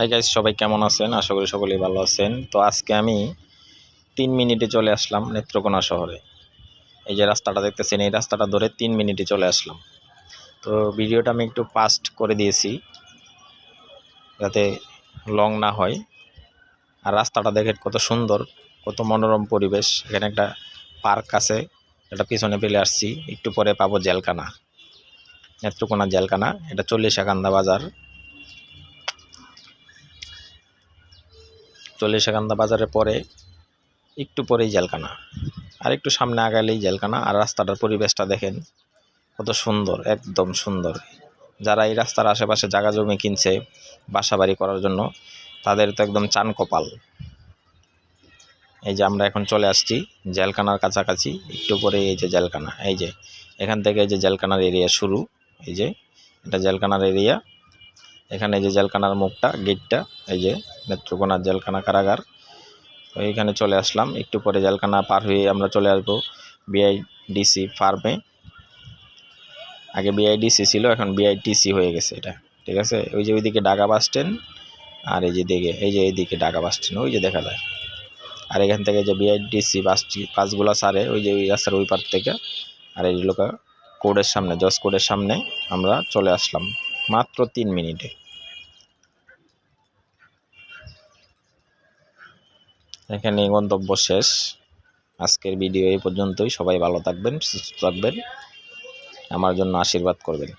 Hi guys, সবাই কেমন আছেন? আশা করি সকলেই ভালো আছেন। তো আজকে আমি তিন মিনিটে চলে আসলাম নেত্রকোনা শহরে। এই যে রাস্তাটা দেখতেছেন, এই রাস্তাটা ধরে তিন মিনিটে চলে আসলাম। তো ভিডিওটা আমি একটু ফাস্ট করে দিয়েছি, যাতে লং না হয়। আর রাস্তাটা দেখে কত সুন্দর, কত মনোরম পরিবেশ। এখানে একটা পার্ক আছে, এটা পিছনে পেলে আসছি। একটু পরে পাবো জেলকানা নেত্রকোনা জেলকানা এটা চল্লিশাকান্দা বাজার। চল্লিশাকান্দা বাজারে পরে একটু পরেই জেলকানা আর একটু সামনে আগালেই জেলকানা আর রাস্তাটার পরিবেশটা দেখেন, কত সুন্দর, একদম সুন্দর। যারা এই রাস্তার আশেপাশে জায়গা জমি কিনছে বাসা বাড়ি করার জন্য, তাদের তো একদম চান কপাল। এই যে আমরা এখন চলে আসছি জেলকানার কাছাকাছি, একটু পরে এই যে জেলকানা এই যে, এখান থেকে এই যে জেলকানার এরিয়া শুরু। এই যে, এটা জেলকানার এরিয়া। এখানে এই যে জেলকানার মুখটা, গেটটা, এই যে নেত্রকোনার জেলকানা কারাগার। এইখানে চলে আসলাম। একটু পরে জেলকানা পার হয়ে আমরা চলে আসব বিআইডিসি ফার্মে আগে বিআইডিসি ছিল, এখন বিআইটিসি হয়ে গেছে এটা, ঠিক আছে? ওই যে ওইদিকে ঢাকা বাস স্ট্যান্ড আর এই যে দিকে এই যে এইদিকে ঢাকা বাস স্ট্যান্ড ওই যে দেখা যায়। আর এখান থেকে যে বিআইডিসি বাসটি বাসগুলো সারে, ওই যে ওই রাস্তার ওই পার থেকে। আর এই লোক কোডের সামনে জজ কোর্টের সামনে আমরা চলে আসলাম, মাত্র তিন মিনিটে। এখানে গন্তব্য শেষ। আজকের ভিডিও এই পর্যন্তই। সবাই ভালো থাকবেন, সুস্থ থাকবেন। আমার জন্য আশীর্বাদ করবেন।